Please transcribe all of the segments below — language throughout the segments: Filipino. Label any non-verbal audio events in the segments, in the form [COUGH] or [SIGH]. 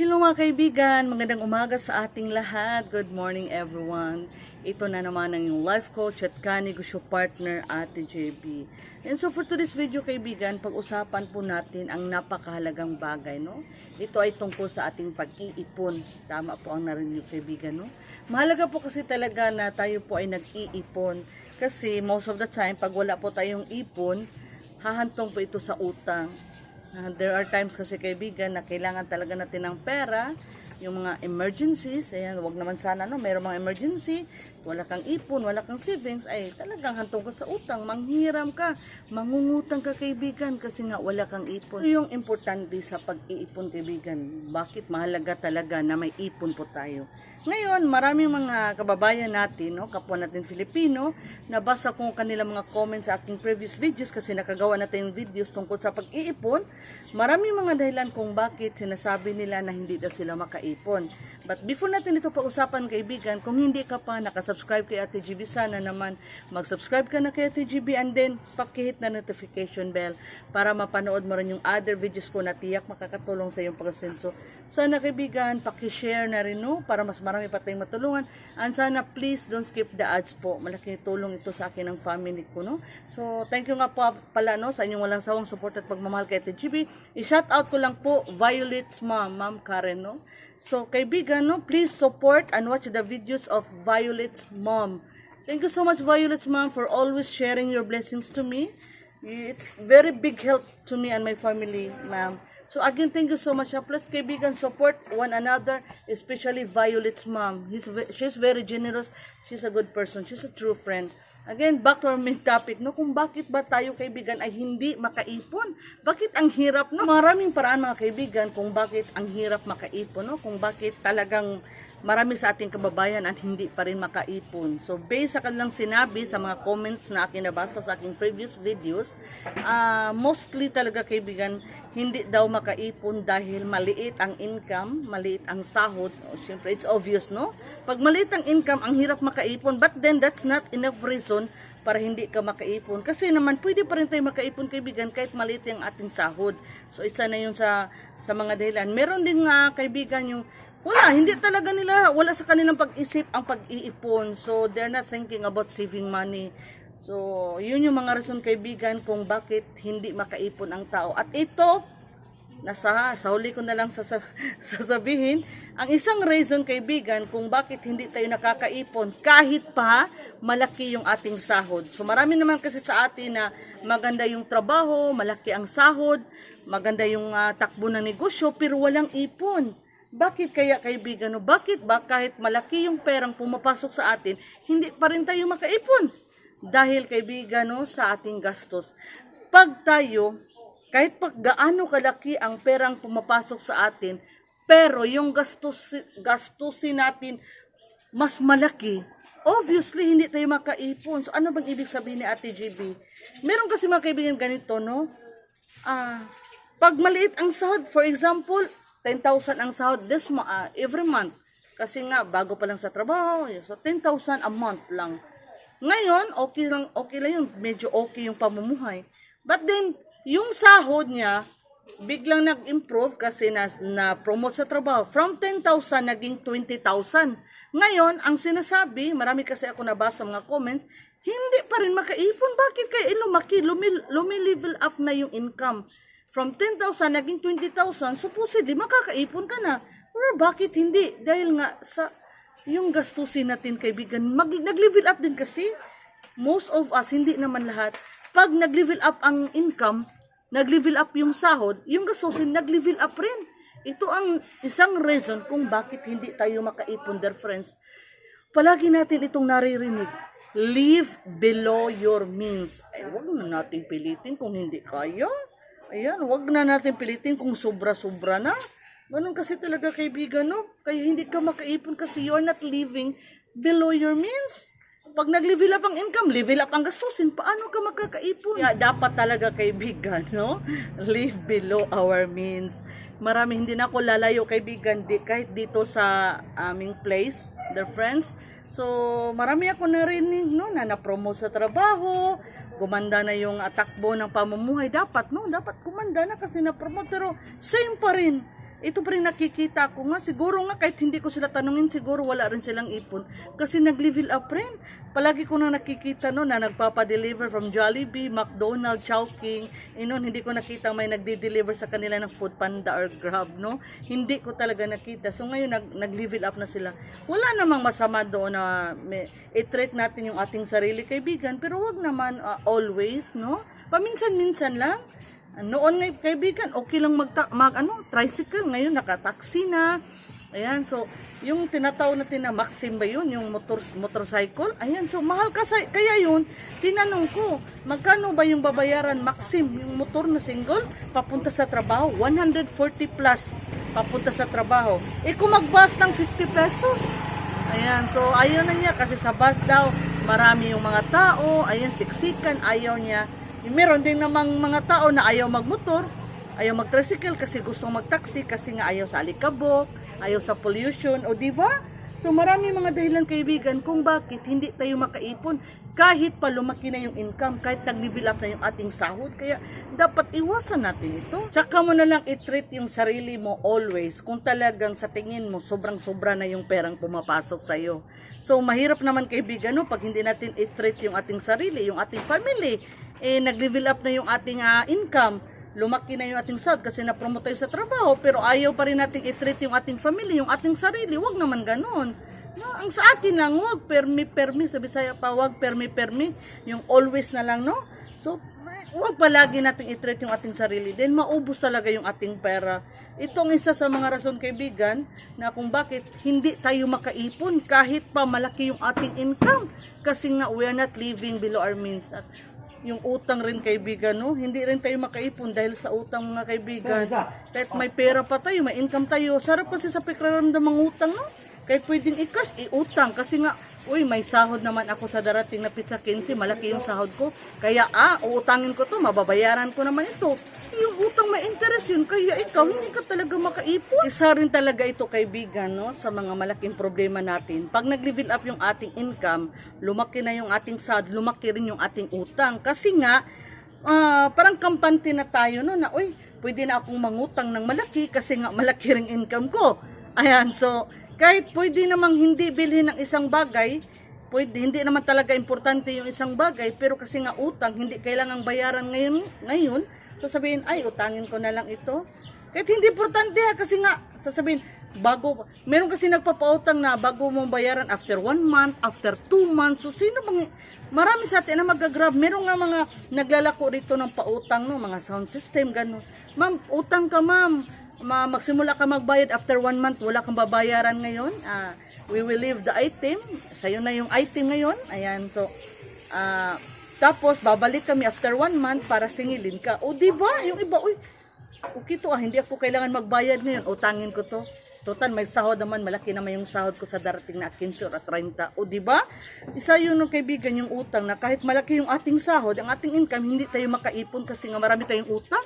Hello mga kaibigan, magandang umaga sa ating lahat. Good morning everyone. Ito na naman ang life coach at kanegosyo partner Ate JB. And so for today's video kaibigan, pag-usapan po natin ang napakahalagang bagay, no? Ito ay tungkol sa ating pag-iipon. Tama po ang narinig kaibigan, no? Mahalaga po kasi talaga na tayo po ay nag-iipon. Kasi most of the time, pag wala po tayong ipon, hahantong po ito sa utang. Ah, there are times kasi kaibigan na kailangan talaga natin ng pera, yung mga emergencies, ayan, wag naman sana no, mayroong mga emergency, wala kang ipon, wala kang savings, ay talagang hantong ka sa utang, manghiram ka, mangungutang ka kaibigan kasi nga wala kang ipon. Ito yung importante sa pag-iipon kaibigan. Bakit mahalaga talaga na may ipon po tayo? Ngayon, maraming mga kababayan natin, no, kapwa natin Filipino, nabasa ko kanilang mga comments sa ating previous videos kasi nakagawa natin yung videos tungkol sa pag-iipon. Maraming mga dahilan kung bakit sinasabi nila na hindi daw sila makaipon. But before natin ito pag-usapan kaibigan, kung hindi ka pa nakasubscribe kay Ate GB, sana naman mag-subscribe ka na kay Ate GB and then pakihit na notification bell para mapanood mo rin yung other videos ko na tiyak makakatulong sa iyong pagkasenso. Sana kaibigan, pakishare na rin no, para mas marami pa tayong matulungan. And sana please don't skip the ads po. Malaking tulong ito sa akin ng family ko. No? So thank you nga po pala no, sa inyong walang sawang support at pagmamahal kay Ate GB. I-shout out ko lang po Violet's mom, Ma'am Karen. No? So kaibigan, no, please support and watch the videos of Violet's mom. Thank you so much Violet's mom for always sharing your blessings to me. It's very big help to me and my family, ma'am. So again, thank you so much. ah. Plus, kaibigan, support one another, especially Violet's mom. He's, she's very generous. She's a good person. She's a true friend. Again, back to our main topic, no? Kung bakit ba tayo, kaibigan, ay hindi makaipon? Bakit ang hirap, no? Maraming paraan, mga kaibigan, kung bakit ang hirap makaipon, no? Kung bakit talagang marami sa ating kababayan at hindi pa rin makaipon. So, based sa kanilang sinabi sa mga comments na akin nabasa sa aking previous videos, ah, mostly talaga kaibigan, hindi daw makaipon dahil maliit ang income, maliit ang sahod. O, Siyempre, it's obvious, no? Pag maliit ang income, ang hirap makaipon. But then, that's not enough reason para hindi ka makaipon. Kasi naman, pwede pa rin tayo makaipon, kaibigan, kahit maliit yung ating sahod. So, isa na yun sa, sa mga dahilan. Meron din nga, kaibigan, yung wala, hindi talaga nila, wala sa kanilang pag-isip ang pag-iipon. So, they're not thinking about saving money. So, yun yung mga rason kaibigan kung bakit hindi makaipon ang tao. At ito, nasa sa huli ko na lang sasa, [LAUGHS] sasabihin, ang isang reason kaibigan kung bakit hindi tayo nakakaipon kahit pa malaki yung ating sahod. So marami naman kasi sa atin na maganda yung trabaho, malaki ang sahod, maganda yung ah, takbo ng negosyo pero walang ipon. Bakit kaya kaibigan? No? Bakit ba kahit malaki yung perang pumapasok sa atin, hindi pa rin tayo makaipon? Dahil kaibigan no, sa ating gastos. Pag tayo kahit pag gaano kalaki ang perang pumapasok sa atin, pero yung gastos, gastusin natin mas malaki, obviously hindi tayo makaipon. So ano bang ibig sabihin ni Ate GB? Meron kasi mga kaibigan ganito, no? Ah, pag maliit ang sahod, for example, 10,000 ang sahod this mo ah, every month. Kasi nga bago pa lang sa trabaho, so 10,000 a month lang. Ngayon, okay lang okay lang yun, medyo okay yung pamumuhay. But then yung sahod niya biglang nag-improve kasi na, na-promote sa trabaho. From 10,000 naging 20,000. Ngayon, ang sinasabi, marami kasi ako nabasa mga comments, hindi pa rin makaipon. Bakit kaya lumaki? Lumi, lumi-level up na yung income. From 10,000 naging 20,000, supposedly makakaipon ka na. Pero bakit hindi? Dahil nga sa yung gastusin natin kaibigan, mag, nag-level up din kasi. Most of us, hindi naman lahat, pag nag-level up ang income, nag-level up yung sahod, yung gastusin nag-level up rin. Ito ang isang reason kung bakit hindi tayo makaipon, dear friends. Palagi natin itong naririnig. Live below your means. Ay, wag na natin pilitin kung hindi kaya. Ayan, wag na natin pilitin kung sobra-sobra na. Ganun kasi talaga kaibigan, no? Kaya hindi ka makaipon kasi you're not living below your means. Pag nag-level up ang income, level up ang gastusin, paano ka makakaipon? Kaya dapat talaga kaibigan, no? Live below our means. Marami, hindi na ako lalayo kaibigan, di, kahit dito sa aming place, their friends. So, marami ako narinig, no, na na-promote sa trabaho, gumanda na yung ah, takbo ng pamumuhay. Dapat, no, dapat gumanda na kasi na-promote, pero same pa rin. Ito pa rin nakikita ko nga, siguro nga kahit hindi ko sila tanungin, siguro wala rin silang ipon. Kasi nag-level up rin. Palagi ko na nakikita no, na nagpapadeliver from Jollibee, McDonald's, Chowking. Inon, hindi ko nakita may nagde-deliver sa kanila ng Food Panda or Grab, no? Hindi ko talaga nakita. So ngayon, nag, nag-level up na sila. Wala namang masama doon na i-treat natin yung ating sarili kaibigan, pero wag naman ah, always, no? Paminsan-minsan lang. Noon nga kaibigan, okay lang mag, mag ano, tricycle. Ngayon naka-taxi na. Ayan, so yung tinataw natin na Maxim ba yun, yung motor, motorcycle? Ayan, so mahal ka sa, kaya yun, tinanong ko, magkano ba yung babayaran Maxim, yung motor na single, papunta sa trabaho? 140 plus, papunta sa trabaho. Eh kung mag-bus ng 50 pesos, Ayan, so ayaw na niya kasi sa bus daw, marami yung mga tao, ayan, siksikan, ayaw niya. Meron din namang mga tao na ayaw magmotor, ayaw mag-tricycle kasi gusto mag-taxi kasi nga ayaw sa alikabok, ayaw sa pollution, o di ba? So marami mga dahilan kaibigan kung bakit hindi tayo makaipon kahit pa lumaki na yung income, kahit nag-level up na yung ating sahod. Kaya dapat iwasan natin ito. Tsaka mo na lang i-treat yung sarili mo always kung talagang sa tingin mo sobrang-sobra na yung perang pumapasok sa'yo. So mahirap naman kaibigan no, pag hindi natin i-treat yung ating sarili, yung ating family, eh nag-level up na yung ating ah, income lumaki na yung ating sahod kasi na-promote tayo sa trabaho pero ayaw pa rin natin i-treat yung ating family, yung ating sarili. Huwag naman ganun. No, ang sa atin lang, huwag permi, permi, sabi saya pa, huwag permi, permi. Yung always na lang, no? So, huwag palagi natin i-treat yung ating sarili. Then, maubos talaga yung ating pera. Itong isa sa mga rason, kaibigan, na kung bakit hindi tayo makaipon kahit pa malaki yung ating income. Kasi nga, we are not living below our means. At yung utang rin kaibigan, no? Hindi rin tayo makaipon dahil sa utang mga kaibigan. Kahit may pera pa tayo, may income tayo, sarap kasi sa pakiramdam ng utang, no? Kahit pwedeng i-cash, i-utang. Kasi nga, uy, may sahod naman ako sa darating na pizza 15, malaki yung sahod ko. Kaya, ah, uutangin ko to, mababayaran ko naman ito. Yung utang may interest yun, kaya ikaw, hindi ka talaga makaipon. Isa rin talaga ito, kaibigan, no? Sa mga malaking problema natin. Pag nag-level up yung ating income, lumaki na yung ating sahod, lumaki rin yung ating utang. Kasi nga, ah, parang kampante na tayo, no? Na, uy, pwede na akong mangutang ng malaki kasi nga malaki ring income ko. Ayan, so, kahit pwede namang hindi bilhin ng isang bagay, pwede, hindi naman talaga importante yung isang bagay, pero kasi nga utang, hindi kailangang bayaran ngayon, ngayon, so sabihin, ay, utangin ko na lang ito. Kahit hindi importante ha, kasi nga, sasabihin, bago, meron kasi nagpapautang na bago mo bayaran after one month, after two months, so sino bang, marami sa atin na magagrab, meron nga mga naglalako rito ng pautang, no, mga sound system, gano'n. Ma'am, utang ka ma'am, Ma magsimula ka magbayad after one month, wala kang babayaran ngayon. Ah, we will leave the item. Sa'yo na yung item ngayon. Ayan, so, ah, tapos, babalik kami after one month para singilin ka. O, di ba? Yung iba, uy, okay to ah, hindi ako kailangan magbayad ngayon. Utangin ko to. Total, may sahod naman, malaki naman yung sahod ko sa darating na 15 or 30. O, di ba? Isa yun ng kaibigan, yung utang na kahit malaki yung ating sahod, ang ating income, hindi tayo makaipon kasi nga marami tayong utang.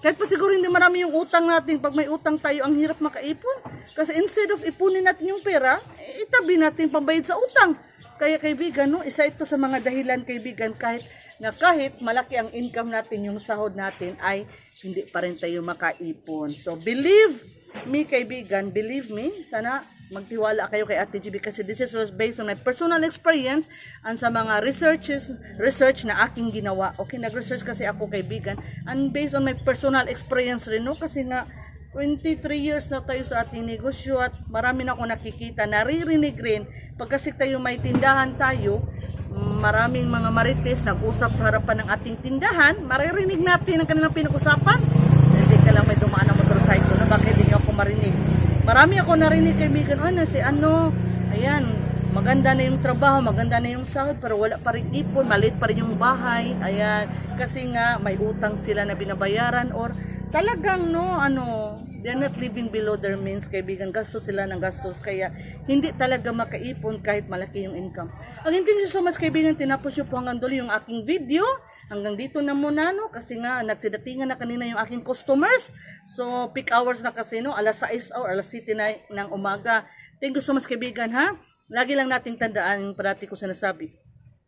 Kahit pa siguro hindi marami yung utang natin, pag may utang tayo, ang hirap makaipon. Kasi instead of ipunin natin yung pera, eh, itabi natin pambayad sa utang. Kaya kaibigan, no, isa ito sa mga dahilan kaibigan kahit na kahit malaki ang income natin, yung sahod natin ay hindi pa rin tayo makaipon. So believe me kaibigan, believe me, sana magtiwala kayo kay Ate GB kasi this is based on my personal experience and sa mga researches, research na aking ginawa. Okay, nag-research kasi ako kaibigan and based on my personal experience rin, no, kasi nga 23 years na tayo sa ating negosyo at marami na ako nakikita, naririnig rin. Pag kasi tayo may tindahan tayo, maraming mga marites nag-usap sa harapan ng ating tindahan, maririnig natin ang kanilang pinag-usapan. Hindi ka lang may dumaan ng motorcycle na bakit hindi ako marinig. Marami ako narinig kaibigan, ano si ano, ayan, maganda na yung trabaho, maganda na yung sahod, pero wala pa rin ipon, maliit pa rin yung bahay, ayan, kasi nga may utang sila na binabayaran or talagang no, ano, they're not living below their means, kaibigan, gastos sila ng gastos, kaya hindi talaga makaipon kahit malaki yung income. Again, thank you so much kaibigan, tinapos nyo po hanggang dulo yung aking video, hanggang dito na muna, no, kasi nga, nagsidatingan na kanina yung aking customers, so, peak hours na kasi, no, alas 6 or alas 7 na ng umaga. Thank you so much kaibigan, ha? Lagi lang nating tandaan yung parati ko sinasabi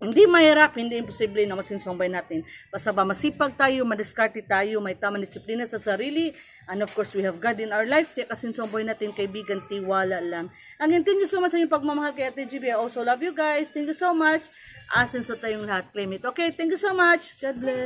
Hindi mahirap, hindi imposible na masinsombay natin. Basta ba masipag tayo, madiskarte tayo, may tamang disiplina sa sarili, and of course, we have God in our life, kaya kasinsombay natin, kaibigan, tiwala lang. Again, thank you so much sa inyong pagmamahal kay Ate GB. I also love you guys. Thank you so much. Asin so tayong lahat. Claim it. Okay, thank you so much. God bless.